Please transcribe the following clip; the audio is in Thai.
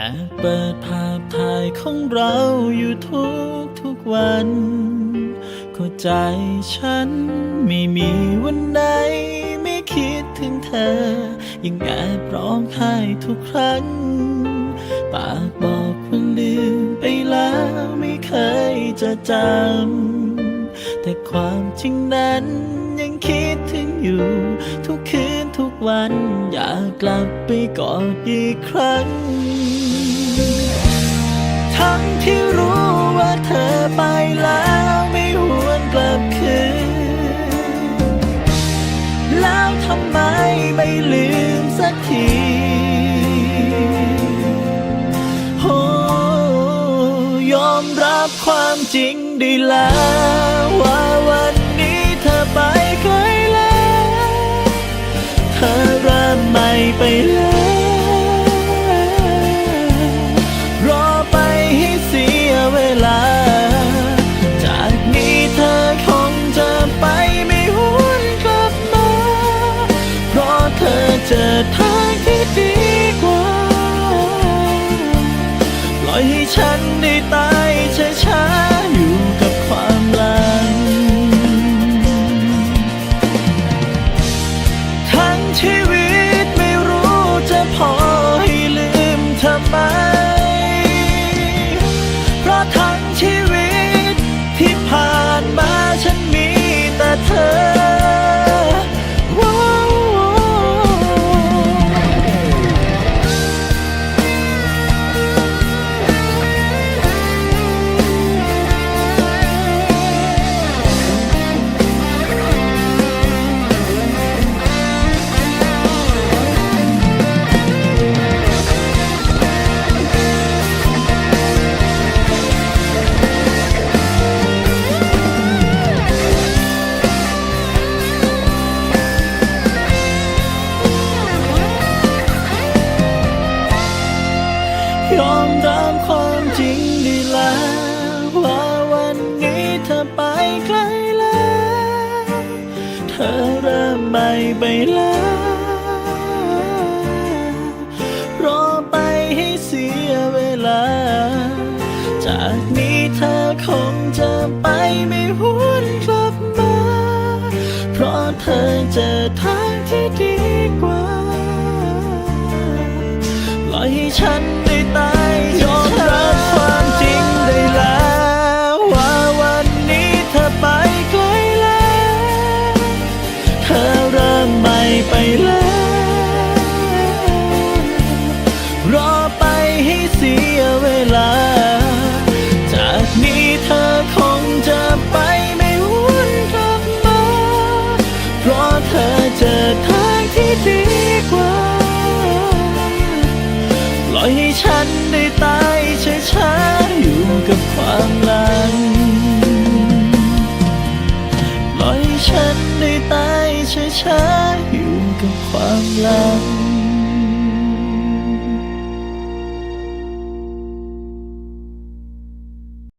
แอบเปิดภาพถ่ายของเราอยู่ทุกทุกวัน เข้าใจฉันไม่มีวันใดไม่คิดถึงเธอ ยังแอบร้องไห้ทุกครั้ง ปากบอกว่าลืมไปแล้วไม่เคยจะจำ แต่ความจริงนั้นยังคิดถึงอยู่ ทุกคืนทุกวันอยากกลับไปกอดอีกครั้ง ทั้งที่รู้ว่าเธอไปแล้วไม่หวนกลับคืน แล้วทำไมไม่ลืมสักทีโอยอมรับความจริงได้แล้วว่าวันนี้เธอไปไกลแล้ว เธอเริ่มใหม่ไปแล้ว ทางที่ดีกว่า ปล่อยให้ฉันได้ตายช้าๆอยู่กับความหลัง ทั้งที่ ยอมรับความจริงได้แล้ว ว่าวันนี้เธอไปไกลแล้ว เธอเริ่มใหม่ไปแล้วรอไปให้เสียเวลา จากนี้เธอคงจะไปไม่หวนกลับมา เพราะเธอเจอทางที่ดีกว่า อยให้ฉันได้ตายยอมรับความจริงได้แล้ว ว่าวันนี้เธอไปไกลแล้ว เธอเริ่มใหม่ไปแล้ว รอไปให้เสีย ฉันได้ตายช้าๆอยู่กับความหลังปล่อยฉันได้ตายช้าๆอยู่กับความหลัง